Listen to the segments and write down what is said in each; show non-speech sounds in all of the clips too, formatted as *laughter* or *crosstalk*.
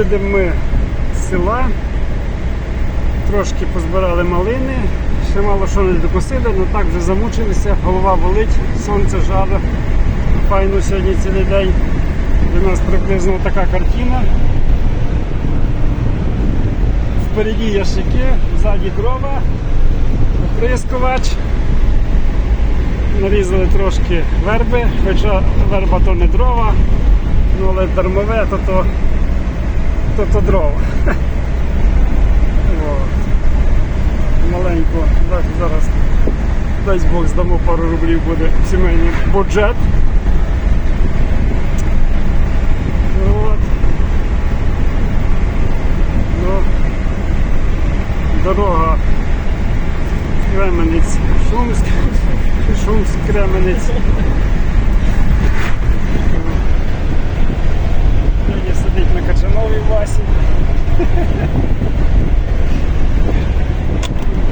Їдемо ми з села, трошки позбирали малини, ще мало що не докусили, але так вже замучилися, голова болить, сонце жаре. Файно сьогодні цілий день. Для нас приблизно така картина. Впереді ящики, ззаді дрова, оприскувач. Нарізали трошки верби, хоча верба то не дрова, ну але дармове, то то, то, то дрова. *laughs* Маленько, так, зараз дай Бог здамо пару рублів буде сімейний бюджет. От. Ну, дорога Кременець, Шумськ, *laughs* Шумськ, Кременець.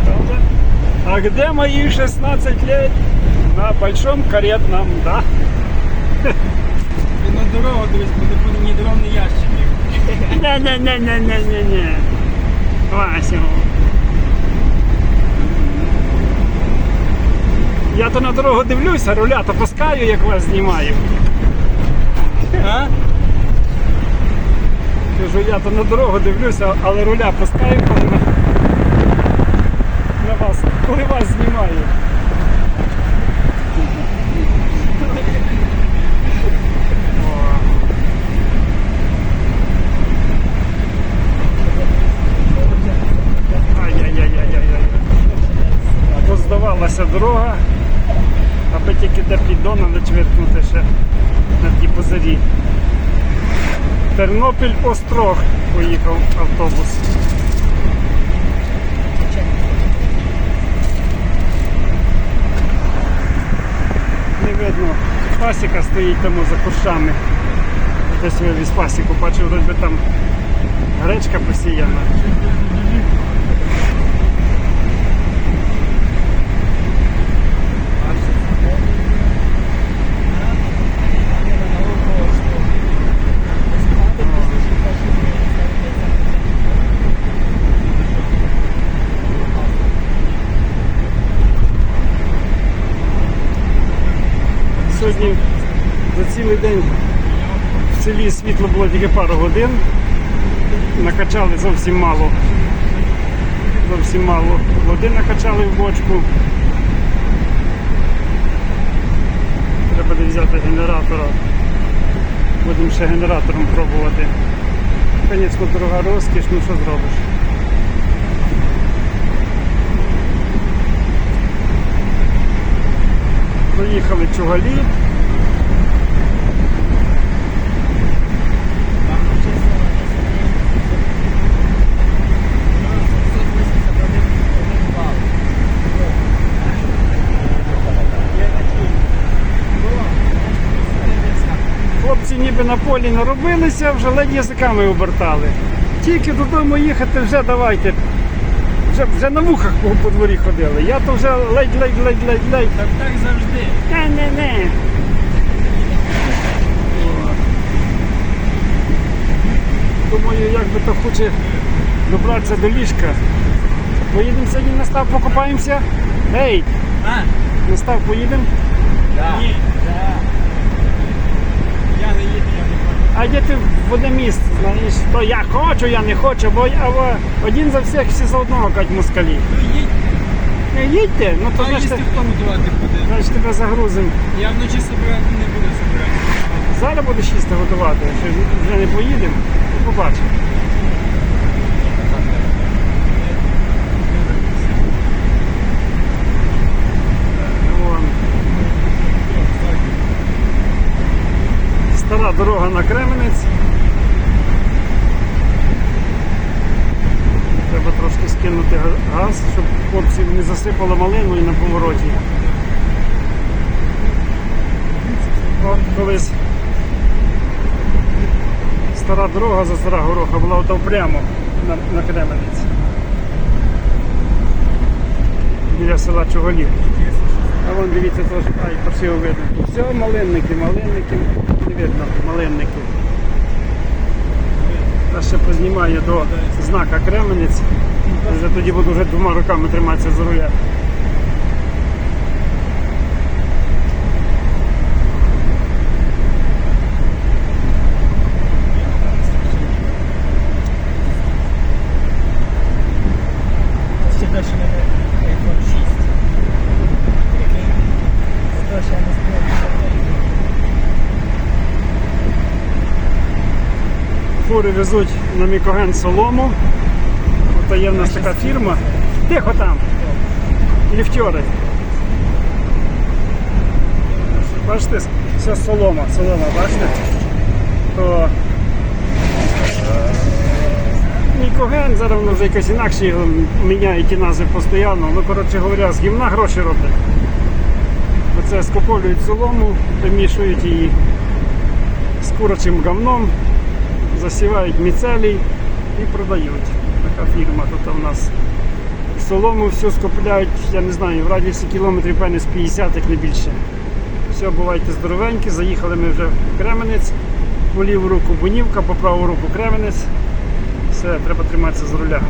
Правда? А где мои 16 лет? На большом каретном, да? Ти на дорогу дивись, бо не буде ні дров, ні. Не-не-не-не-не-не-не. Вася. Я то на дорогу дивлюся, руля то пускаю, як вас знімаю. А? Кажу, я то на дорогу дивлюся, але руля пускаю, коли на, на вас, коли вас знімаю. О. Поздавалася дорога, аби тільки де піддона начвиркнути ще на тій позарі. Тернопіль Острог поїхав автобус. Не видно. Пасіка стоїть тому за кущами. Десь вивіз пасіку, бачив, би там гречка посіяна. Сьогодні за цілий день в селі світло було тільки пару годин. Накачали зовсім мало. Зовсім мало води накачали в бочку. Треба буде взяти генератора. Будемо ще генератором пробувати. Звісно, дорога розкіш, ну що зробиш. Проїхали чугалі. Ніби на полі наробилися, вже ледь язиками обертали. Тільки додому їхати вже давайте. Вже, вже на вухах по, по дворі ходили. Я то вже ледь-ледь-ледь-ледь-ледь. Так так завжди. Не-не-не. Думаю, як би то хоче добратися до ліжка. Поїдемо сьогодні на став покупаємося. Ей, А? на став поїдемо. Да. Ні. Да. Я не їду, я не хочу. А де ти в одне місце, знаєш, то я хочу, я не хочу, бо або один за всіх, всі за одного кажуть москалі. Ну їдь, Не їдьте, ну то а значить, їсти хто готувати буде? значить тебе загрузимо. Я вночі собирати не буду собирати. Зараз будеш їсти готувати, вже не поїдемо, то побачимо. Вон. Стара дорога на Кременець. Треба трошки скинути газ, щоб хлопців не засипало малину і на повороті. От колись стара дорога за стара гороха була ото прямо на, на Кременець. Біля села Чуголів. А вон дивіться теж, ай, красиво видно. Все малинники, малинники, видно, малинники. Аж ще познімаю до знака Кременець. Вже тоді буду вже двома руками триматися за руля. Ще далі в Фури везуть на Мікоген солому. От є в нас така фірма. Тихо там. Ліфтьори. Бачите, це солома, солома, бачите? То Мікоген, зараз воно вже якось інакше його міняють ті назви постійно. Ну, коротше говоря, з гімна гроші роблять. Оце скоповлюють солому, вимішують її з курячим говном, засівають міцелій і продають. Така фірма тут у нас. Солому всю скупляють, я не знаю, в радіусі кілометрів певне з 50, як не більше. Все, бувайте здоровенькі, заїхали ми вже в Кременець, по ліву руку Бунівка, по праву руку Кременець. Все, треба триматися з руля.